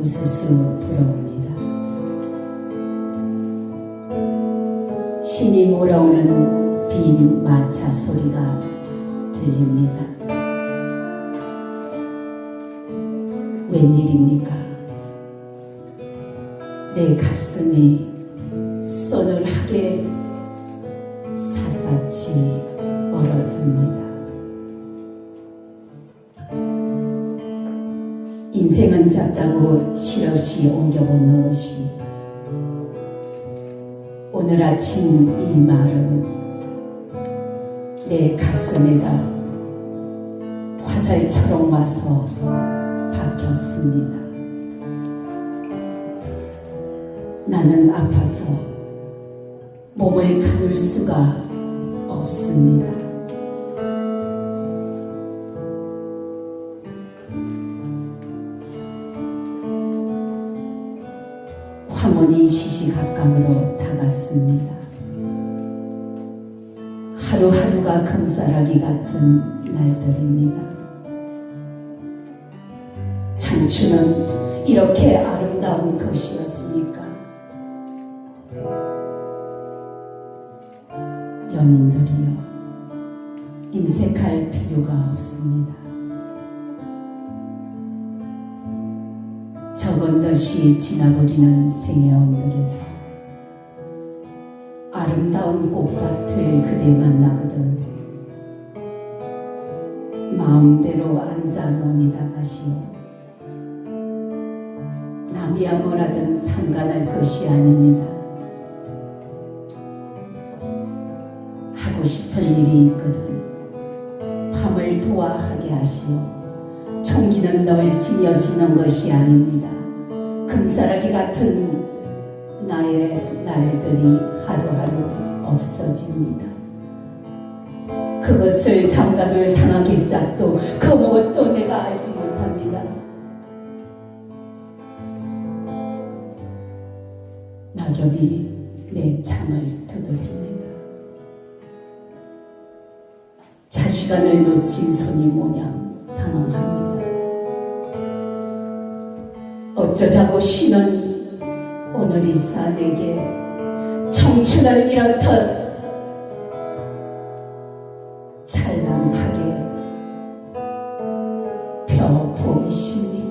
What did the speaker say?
우수수 부러웁니다. 신이 몰아오는 빈 마차 소리가 들립니다. 웬일입니까? 내 가슴이 서늘하게 샅샅이 얼어듭니다. 인생은 짧다고 실없이 옮겨본 노릇이 오늘 아침 이 말은 내 가슴에다 화살처럼 와서 박혔습니다. 나는 아파서 몸을 가눌 수가 없습니다. 황혼이 시시각각으로 다갔습니다. 하루하루가 금사라기 같은 날들입니다. 청춘은 이렇게 아름다운 것이었습니까? 연인들이여, 인색할 필요가 없습니다. 적은 듯이 지나버리는 생의 언덕에서 아름다운 꽃밭을 그대 만나거든 마음대로 앉아 논이다 가시오. 남이야 뭐라든 상관할 것이 아닙니다. 하고 싶은 일이 있거든 밤을 도와하게 하시오 총기는 널 지녀지는 것이 아닙니다. 금사라기 같은 나의 날들이 하루하루 없어집니다. 그것을 잠가둘 상하게 짝도 그 무엇도 내가 알지 못합니다. 낙엽이 내 창을 두드립니다. 자시간을 놓친 손이 모양 가능합니다. 어쩌자고 신은 오늘이 사내게 청춘을 잃었던 찬란하게 펴 보이십니다.